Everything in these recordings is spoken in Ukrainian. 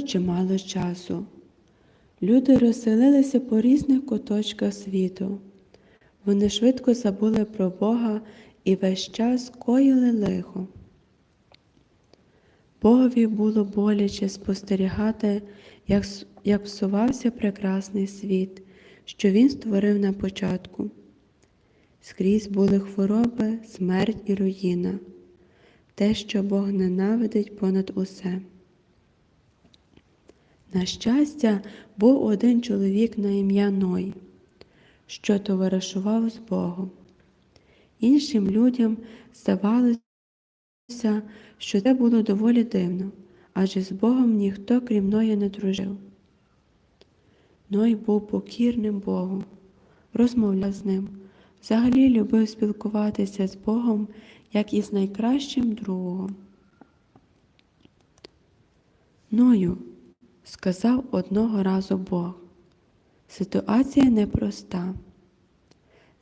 чимало часу. Люди розселилися по різних куточках світу. Вони швидко забули про Бога і весь час коїли лихо. Богові було боляче спостерігати, як, як псувався прекрасний світ, що він створив на початку. Скрізь були хвороби, смерть і руїна, те, що Бог ненавидить понад усе. На щастя, був один чоловік на ім'я Ной, що товаришував з Богом. Іншим людям здавалося, що це було доволі дивно, адже з Богом ніхто крім Ноя не дружив. Ной був покірним Богу, розмовляв з ним, взагалі любив спілкуватися з Богом, як із найкращим другом. Ною, сказав одного разу Бог, ситуація непроста.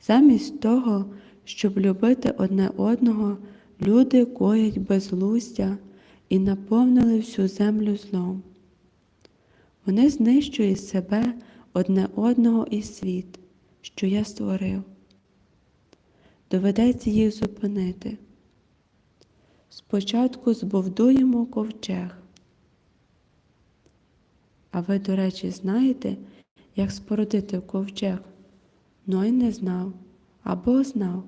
Замість того, щоб любити одне одного, люди коять безглуздя і наповнили всю землю злом. Вони знищують себе одне одного і світ, що я створив. Доведеться їх зупинити. Спочатку збовдуємо ковчег. А ви, до речі, знаєте, як спорудити ковчег? Ной не знав або знав,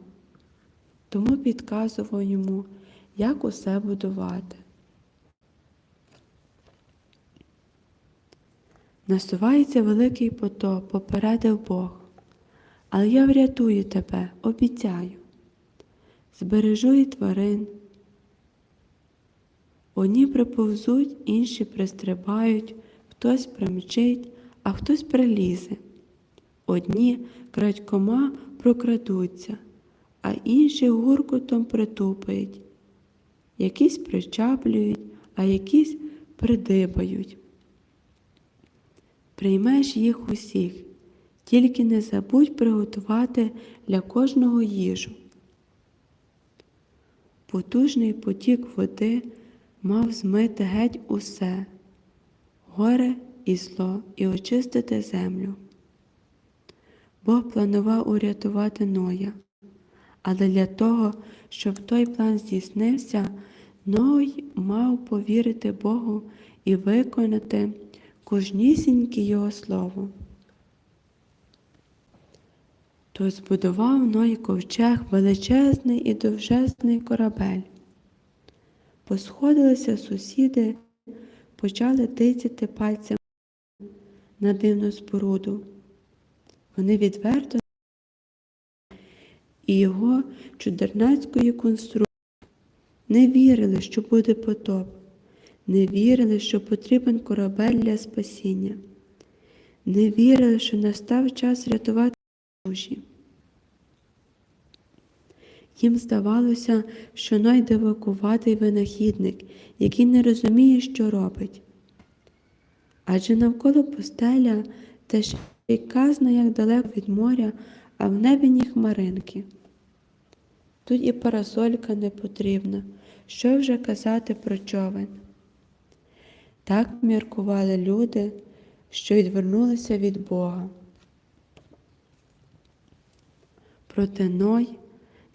тому підказував йому, як усе будувати. Насувається великий потоп, попередив Бог, але я врятую тебе, обіцяю. Збережу і тварин. Одні приповзуть, інші пристрибають, хтось примчить, а хтось прилізе. Одні крадькома прокрадуться, а інші гуркотом притупають. Якісь причаплюють, а якісь придибають. Приймеш їх усіх, тільки не забудь приготувати для кожного їжу. Потужний потік води мав змити геть усе, горе і зло, і очистити землю. Бог планував урятувати Ноя, але для того, щоб той план здійснився, Ной мав повірити Богу і виконати кожнісіньке його слово. То збудував Ной ковчег величезний і довжезний корабель. Посходилися сусіди, почали тицяти пальцем на дивну споруду. Вони відверто і його чудернацької конструкції не вірили, що буде потоп, не вірили, що потрібен корабель для спасіння, не вірили, що настав час рятувати душі. Їм здавалося, що Ной дивакуватий винахідник, який не розуміє, що робить. Адже навколо пустеля ще й казна, як далеко від моря, а в небі ні хмаринки. Тут і парасолька не потрібна, що вже казати про човен. Так міркували люди, що відвернулися від Бога. Проте Ной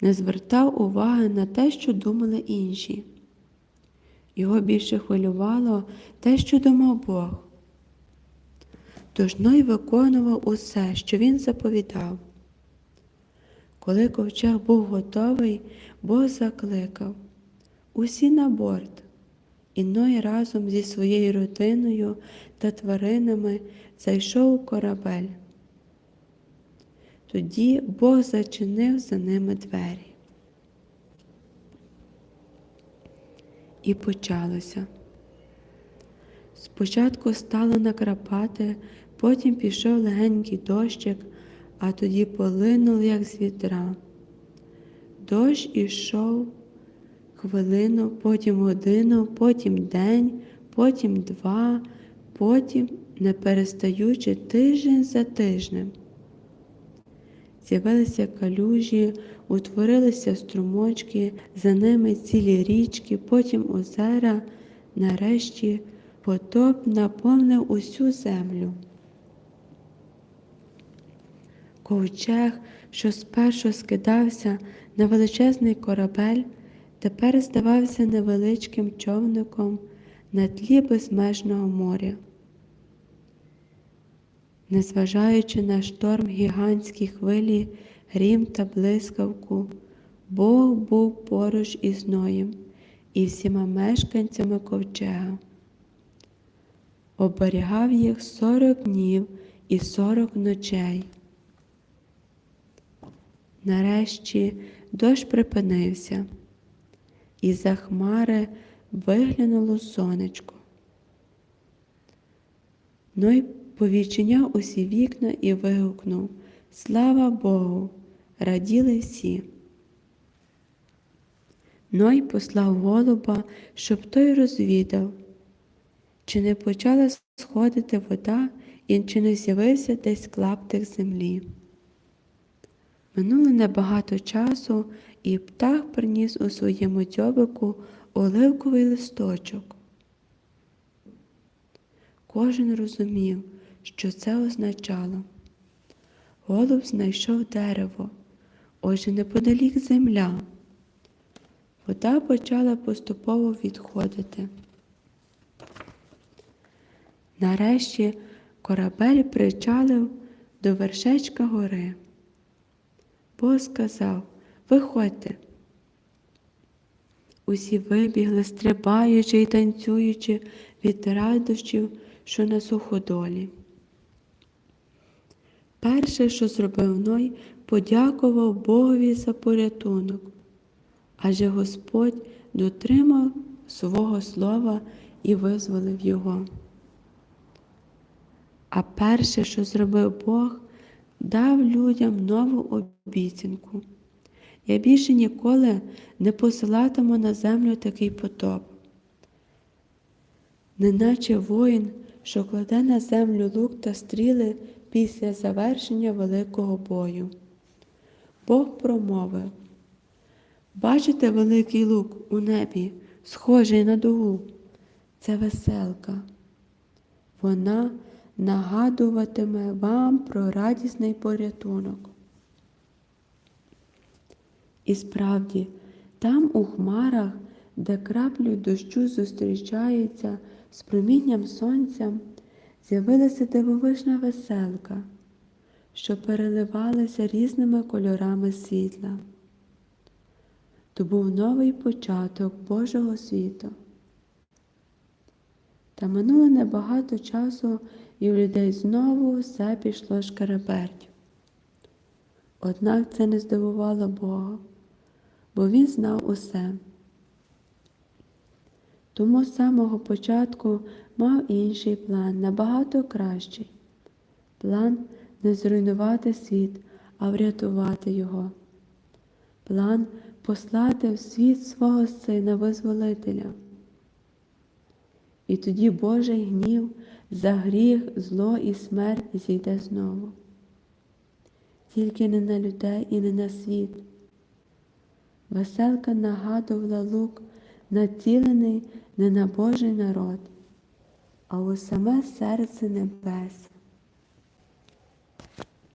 не звертав уваги на те, що думали інші. Його більше хвилювало те, що думав Бог. Тож Ной виконував усе, що він заповідав. Коли ковчег був готовий, Бог закликав усі на борт, і Ной разом зі своєю родиною та тваринами зайшов у корабель. Тоді Бог зачинив за ними двері. І почалося. Спочатку стало накрапати, потім пішов легенький дощик, а тоді полинув, як з вітра. Дощ ішов хвилину, потім годину, потім день, потім два, потім, не перестаючи тиждень за тижнем. З'явилися калюжі, утворилися струмочки, за ними цілі річки, потім озера, нарешті потоп наповнив усю землю. Ковчег, що спершу скидався на величезний корабель, тепер здавався невеличким човником на тлі безмежного моря. Незважаючи на шторм гігантські хвилі, грім та блискавку, Бог був поруч із Ноєм і всіма мешканцями ковчега. Оберігав їх сорок днів і сорок ночей. Нарешті дощ припинився, і за хмари виглянуло сонечко. Ной повідчиняв усі вікна і вигукнув Слава Богу! Раділи всі. Ной послав голуба, щоб той розвідав, чи не почала сходити вода і чи не з'явився десь клаптик землі. Минуло небагато часу, і птах приніс у своєму дзьобику оливковий листочок. Кожен розумів, що це означало. Голуб знайшов дерево, отже неподалік земля. Вода почала поступово відходити. Нарешті корабель причалив до вершечка гори. Бог сказав Виходьте. Усі вибігли, стрибаючи і танцюючи від радощів, що на суходолі. Перше, що зробив Ной, подякував Богові за порятунок, адже Господь дотримав свого слова і визволив його. А перше, що зробив Бог, дав людям нову обіцянку. Я більше ніколи не посилатиму на землю такий потоп. Неначе воїн, що кладе на землю лук та стріли після завершення великого бою. Бог промовив Бачите великий лук у небі, схожий на дугу? Це веселка. Вона нагадуватиме вам про радісний порятунок. І справді, там у хмарах, де краплі дощу зустрічаються з промінням сонця, з'явилася дивовижна веселка, що переливалася різними кольорами світла. То був новий початок Божого світу. Та минуло небагато часу, і в людей знову все пішло шкареберть. Однак це не здивувало Бога, бо Він знав усе. Тому з самого початку мав інший план, набагато кращий. План не зруйнувати світ, а врятувати його. План послати в світ свого Сина Визволителя. І тоді Божий гнів за гріх, зло і смерть зійде знову. Тільки не на людей і не на світ. Веселка нагадувала лук, націлений не на Божий народ, а у саме серце небес.